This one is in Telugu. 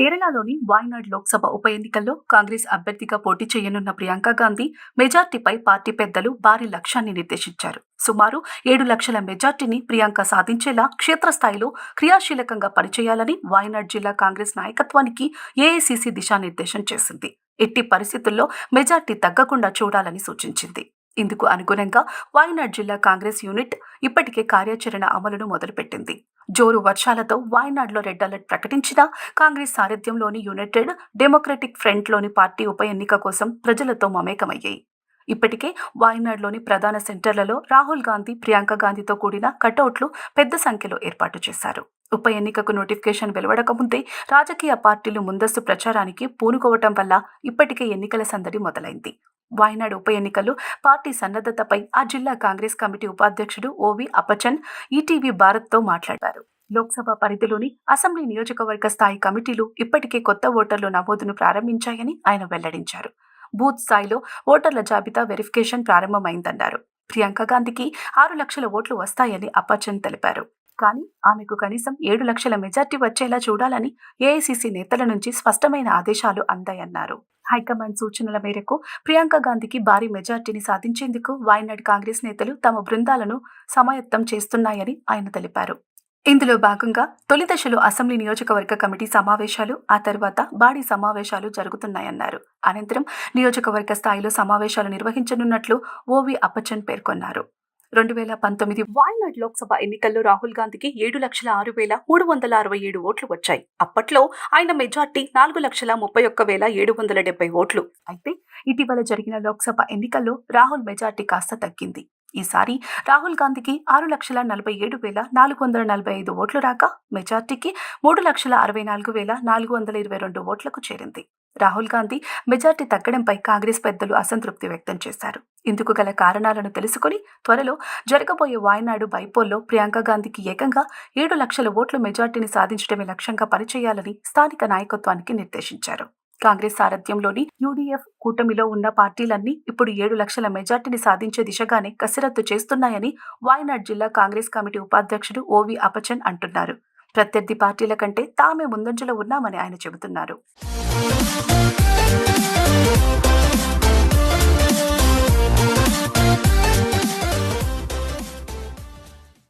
కేరళలోని వాయనాడ్ లోక్సభ ఉప ఎన్నికల్లో కాంగ్రెస్ అభ్యర్థిగా పోటీ చేయనున్న ప్రియాంక గాంధీ మెజార్టీపై పార్టీ పెద్దలు భారీ లక్ష్యాన్ని నిర్దేశించారు. సుమారు ఏడు లక్షల మెజార్టీని ప్రియాంక సాధించేలా క్షేత్రస్థాయిలో క్రియాశీలకంగా పనిచేయాలని వాయనాడ్ జిల్లా కాంగ్రెస్ నాయకత్వానికి ఏఐసిసి దిశానిర్దేశం చేసింది. ఎట్టి పరిస్థితుల్లో మెజార్టీ తగ్గకుండా చూడాలని సూచించింది. ఇందుకు అనుగుణంగా వాయనాడ్ జిల్లా కాంగ్రెస్ యూనిట్ ఇప్పటికే కార్యాచరణ అమలును మొదలుపెట్టింది. జోరు వర్షాలతో వాయనాడ్లో రెడ్ అలర్ట్ ప్రకటించిన కాంగ్రెస్ సారథ్యంలోని యునైటెడ్ డెమోక్రటిక్ ఫ్రంట్లోని పార్టీ ఉప ఎన్నిక కోసం ప్రజలతో మమేకమయ్యాయి. ఇప్పటికే వాయనాడ్లోని ప్రధాన సెంటర్లలో రాహుల్ గాంధీ ప్రియాంక గాంధీతో కూడిన కటౌట్లు పెద్ద సంఖ్యలో ఏర్పాటు చేశారు. ఉప ఎన్నికకు నోటిఫికేషన్ వెలువడక ముందే రాజకీయ పార్టీలు ముందస్తు ప్రచారానికి పూనుకోవటం వల్ల ఇప్పటికే ఎన్నికల సందడి మొదలైంది. వాయనాడ్ ఉప ఎన్నికల్లో పార్టీ సన్నద్ధతపై ఆ జిల్లా కాంగ్రెస్ కమిటీ ఉపాధ్యక్షుడు ఓవి అపచన్ ఈటీవీ భారత్తో మాట్లాడారు. లోక్సభ పరిధిలోని అసెంబ్లీ నియోజకవర్గ స్థాయి కమిటీలు ఇప్పటికే కొత్త ఓటర్లు నమోదును ప్రారంభించాయని ఆయన వెల్లడించారు. బూత్ స్థాయిలో ఓటర్ల జాబితా వెరిఫికేషన్ ప్రారంభమైందన్నారు. ప్రియాంక గాంధీకి ఆరు లక్షల ఓట్లు వస్తాయని అపచన్ తెలిపారు. కానీ ఆమెకు కనీసం ఏడు లక్షల మెజార్టీ వచ్చేలా చూడాలని ఏఐసిసి నేతల నుంచి స్పష్టమైన ఆదేశాలు అందాయన్నారు. హైకమాండ్ సూచనల మేరకు ప్రియాంక గాంధీకి భారీ మెజార్టీని సాధించేందుకు వాయనాడ్ కాంగ్రెస్ నేతలు తమ బృందాలను సమాయత్తం చేస్తున్నాయని ఆయన తెలిపారు. ఇందులో భాగంగా తొలి దశలో అసెంబ్లీ నియోజకవర్గ కమిటీ సమావేశాలు ఆ తర్వాత బాడీ సమావేశాలు జరుగుతున్నాయన్నారు. అనంతరం నియోజకవర్గ స్థాయిలో సమావేశాలు నిర్వహించనున్నట్లు ఓవి అప్పచన్ పేర్కొన్నారు. రెండు వేల పంతొమ్మిది వాయనాడ్ లోక్సభ ఎన్నికల్లో రాహుల్ గాంధీకి ఏడు లక్షల ఆరు వేల మూడు వందల అరవై ఏడు ఓట్లు వచ్చాయి. అప్పట్లో ఆయన మెజార్టీ నాలుగు లక్షల ముప్పై ఒక్క వేల ఏడు వందల డెబ్బై ఓట్లు. అయితే ఇటీవల జరిగిన లోక్సభ ఎన్నికల్లో రాహుల్ మెజార్టీ కాస్త తగ్గింది. ఈసారి రాహుల్ గాంధీకి ఆరు లక్షల నలభై ఏడు వేల నాలుగు వందల నలభై ఐదు ఓట్లు రాక మెజార్టీకి మూడు లక్షల అరవై నాలుగు వేల నాలుగు వందల ఇరవై రెండు ఓట్లకు చేరింది. రాహుల్ గాంధీ మెజార్టీ తగ్గడంపై కాంగ్రెస్ పెద్దలు అసంతృప్తి వ్యక్తం చేశారు. ఇందుకు గల కారణాలను తెలుసుకుని త్వరలో జరగబోయే వాయనాడు బైపోల్లో ప్రియాంక గాంధీకి ఏకంగా ఏడు లక్షల ఓట్ల మెజార్టీని సాధించడమే లక్ష్యంగా పనిచేయాలని స్థానిక నాయకత్వానికి నిర్దేశించారు. కాంగ్రెస్ సారథ్యంలోని యూడీఎఫ్ కూటమిలో ఉన్న పార్టీలన్నీ ఇప్పుడు ఏడు లక్షల మెజార్టీని సాధించే దిశగానే కసరత్తు చేస్తున్నాయని వాయనాడ్ జిల్లా కాంగ్రెస్ కమిటీ ఉపాధ్యక్షుడు ఓవి అపచన్ అంటున్నారు. ప్రత్యర్థి పార్టీల కంటే తామే ముందంజలో ఉన్నామని ఆయన చెబుతున్నారు.